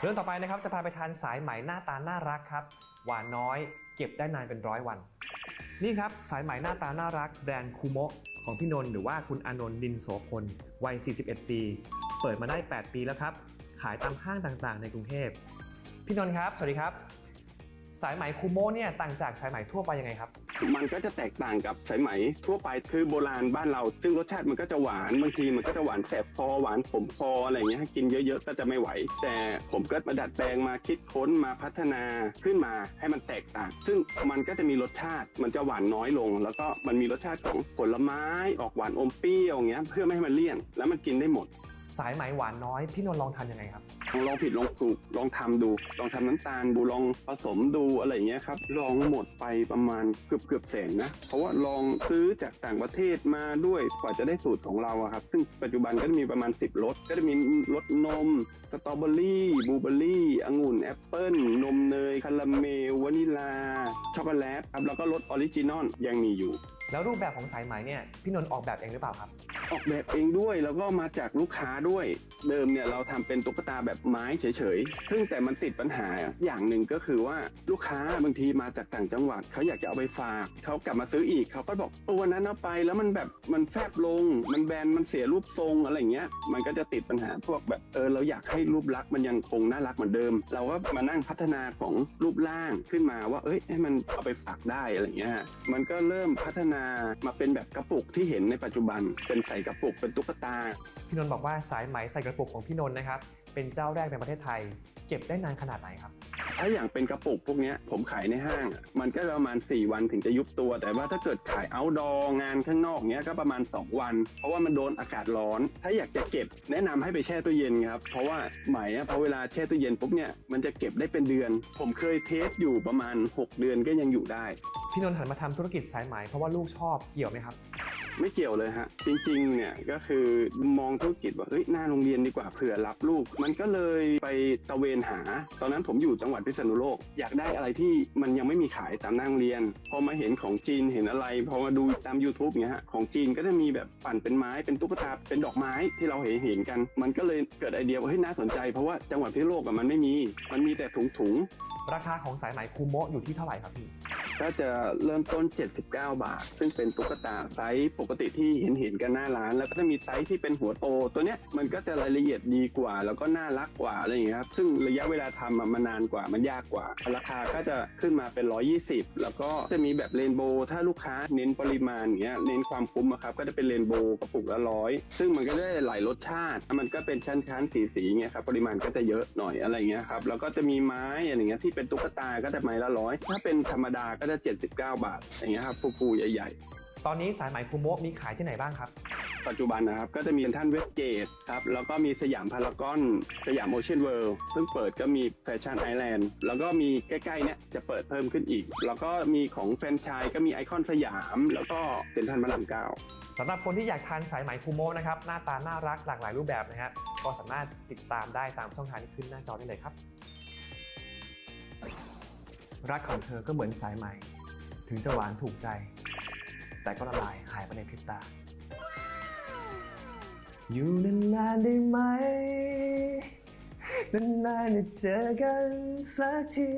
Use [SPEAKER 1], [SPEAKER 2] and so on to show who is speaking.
[SPEAKER 1] เรื่องต่อไปนะครับจะพาไปทานสายไหมหน้าตาน่ารักครับหวานน้อยเก็บได้นานเป็นร้อยวัน นี่ครับสายไหมหน้าตาน่ารักแบรนด์คูโมะของพี่นนท์หรือว่าคุณอนนท์นินโสพลวัย 41 ปี เปิดมาได้ 8 ปีแล้วครับ ขายตามห้างต่างๆ ในกรุงเทพพี่นนท์ครับ สวัสดีครับ สายไหมคูโมะเนี่ยต่างจากสายไหมทั่วไปยังไงครับ
[SPEAKER 2] มันก็จะแตกต่างกับสายไหมทั่วไปคือโบราณบ้านเรา ซึ่งรสชาติมันก็จะหวานบางทีมันก็จะหวานแสบคอหวานขมคออะไรอย่างเงี้ยให้กินเยอะๆก็จะไม่ไหว แต่ผมก็มาดัดแปลงมาคิดค้นมาพัฒนาขึ้นมาให้มันแตกต่าง ซึ่งมันก็จะมีรสชาติมันจะหวานน้อยลง แล้วก็มันมีรสชาติของผลไม้ออกหวานอมเปรี้ยวอย่างเงี้ยเพื่อไม่ให้มันเลี่ยนแล้วมันกินได้หมด
[SPEAKER 1] สายไหมหวานน้อยพี่นนท์ลองทำยังไงครับ
[SPEAKER 2] ลองผิดลองถูกลองทำดู ลองทำน้ำตาลดูลองผสมดูอะไรอย่างเงี้ยครับลองหมดไปประมาณเกือบเกือบแสนนะ เพราะว่าลองซื้อจากต่างประเทศมาด้วยกว่าจะได้สูตรของเราครับ ซึ่งปัจจุบันก็จะมีประมาณ 10รสก็จะมีรสนมสตรอเบอรี่บลูเบอรี่องุ่นแอปเปิ้ลนมเนยคาราเมลวานิลาช็อกโกแลตครับแล้วก็รสออริจินอลยังมีอยู่
[SPEAKER 1] แล้วรูปแบบของสายไหมเนี่ยพี่นนท์ออกแบบเองหรือเปล่าครับ
[SPEAKER 2] ออกแบบเองด้วยแล้วก็มาจากลูกค้าด้วย เดิมเนี่ยเราทำเป็นตุ๊กตาแบบไม้เฉยๆ ซึ่งแต่มันติดปัญหาอย่างหนึ่งก็คือว่าลูกค้าบางทีมาจากต่างจังหวัดเขาอยากจะเอาไปฝากเขากลับมาซื้ออีกเขาก็บอกตัวนั้นเอาไปแล้วมันแบบมันแฟบลง มันแบนมันเสียรูปทรงอะไรอย่างเงี้ย มันก็จะติดปัญหาพวกแบบเออเราอยากให้รูปลักษณ์มันยังคงน่ารักเหมือนเดิม เราก็มานั่งพัฒนาของรูปร่างขึ้นมาว่า เอ้ยให้มันเอาไปฝากได้อะไรอย่างเงี้ยฮะมันก็เริ่มพัฒนานามาเป็นแบบกระปุกที่เห็นในปัจจุบัน เป็นใส่กระปุกเป็นตุ๊กตา
[SPEAKER 1] พี่นนท์บอกว่าสายไหมใส่กระปุกของพี่นนท์นะครับ เป็นเจ้าแรกในประเทศไทย เก็บได้นานขนาดไหนครับ
[SPEAKER 2] ถ้าอย่างเป็นกระปุกพวกเนี้ยผมขายในห้างอะมันก็ประมาณ 4 วันถึงจะยุบตัว แต่ว่าถ้าเกิดขายเอาดองานข้างนอกเนี้ยก็ประมาณ 2 วัน เพราะว่ามันโดนอากาศร้อน ถ้าอยากจะเก็บแนะนำให้ไปแช่ตู้เย็นครับ เพราะว่าไหมอะพอเวลาแช่ตู้เย็นปุ๊บเนี่ยมันจะเก็บได้เป็นเดือน ผมเคยเทสอยู่ประมาณ 6 เดือนก็ยังอยู่ได้
[SPEAKER 1] พี่นนท์หันมาทำธุรกิจสายไหมเพราะว่าลูกชอบเกี่ยวไหมครับ
[SPEAKER 2] ไม่เกี่ยวเลยฮะ จริงๆ เนี่ยก็คือมองธุรกิจว่าเฮ้ยหน้าโรงเรียนดีกว่าเผื่อรับลูก มันก็เลยไปตะเวนหา ตอนนั้นผมอยู่จังหวัดพิษณุโลก อยากได้อะไรที่มันยังไม่มีขายตามหน้าโรงเรียน พอมาเห็นของจีนเห็นอะไรพอมาดูตาม YouTube เงี้ยฮะของจีนก็จะมีแบบปั่นเป็นไม้เป็นตุ๊กตาเป็นดอกไม้ที่เราเห็นเห็นกัน มันก็เลยเกิดไอเดียว่าเฮ้ยน่าสนใจเพราะว่าจังหวัดพิษณุโลกอะมันไม่มี มันมีแต่ถุงๆ
[SPEAKER 1] ราคาของสายไหมคูโมะอยู่ที่เท่าไหร่ครับพี่
[SPEAKER 2] ก็จะเริ่มต้น 79 บาท ซึ่งเป็นตุ๊กตาไซส์ปกติที่เห็นเห็นกันหน้าร้าน แล้วก็จะมีไซส์ที่เป็นหัวโตตัวเนี้ยมันก็จะรายละเอียดดีกว่า แล้วก็น่ารักกว่าอะไรอย่างเงี้ยครับซึ่งระยะเวลาทำมันนานกว่ามันยากกว่า ราคาก็จะขึ้นมาเป็น 120 แล้วก็จะมีแบบเรนโบว์ถ้าลูกค้าเน้นปริมาณเงี้ยเน้นความคุ้มอะครับก็จะเป็นเรนโบว์กระปุกละร้อยซึ่งมันก็ได้หลายรสชาติ มันก็เป็นชั้นๆสีๆเงี้ยครับปริมาณก็จะเยอะหน่อยอะไรเงี้ยครับแล้วก็จะมีไม้อะไรเงี้ยที่เป็นตุ๊กตาก็จะไม้ละร้อยถ้าเป็นธรรมดาก็จะ79บาทอย่างเงี้ยครับฟูๆใหญ่ๆ
[SPEAKER 1] ตอนนี้สายไหมคูโมะมีขายที่ไหนบ้างครับ
[SPEAKER 2] ปัจจุบันนะครับก็จะมีท่านเวสเกตครับแล้วก็มีสยามพารากอนสยามโอเชียนเวิลด์เพิ่งเปิดก็มีแฟชั่นไอแลนด์แล้วก็มีใกล้ๆเนี่ยจะเปิดเพิ่มขึ้นอีก แล้วก็มีของแฟรนไชส์ก็มีไอคอนสยาม แล้วก็เซ็นทรัลพระรามเก้า
[SPEAKER 1] สำหรับคนที่อยากทานสายไหมคูโมะนะครับ หน้าตาน่ารักหลากหลายรูปแบบนะฮะก็สามารถติดตามได้ตามช่องทางที่ขึ้นหน้าจอได้เลยครับ รักของเธอก็เหมือนสายไหม ถึงจะหวานถูกใจ แต่ก็ละลายหายไปในพริบตา อยู่นานๆได้ไหม นานๆจะเจอกันสักที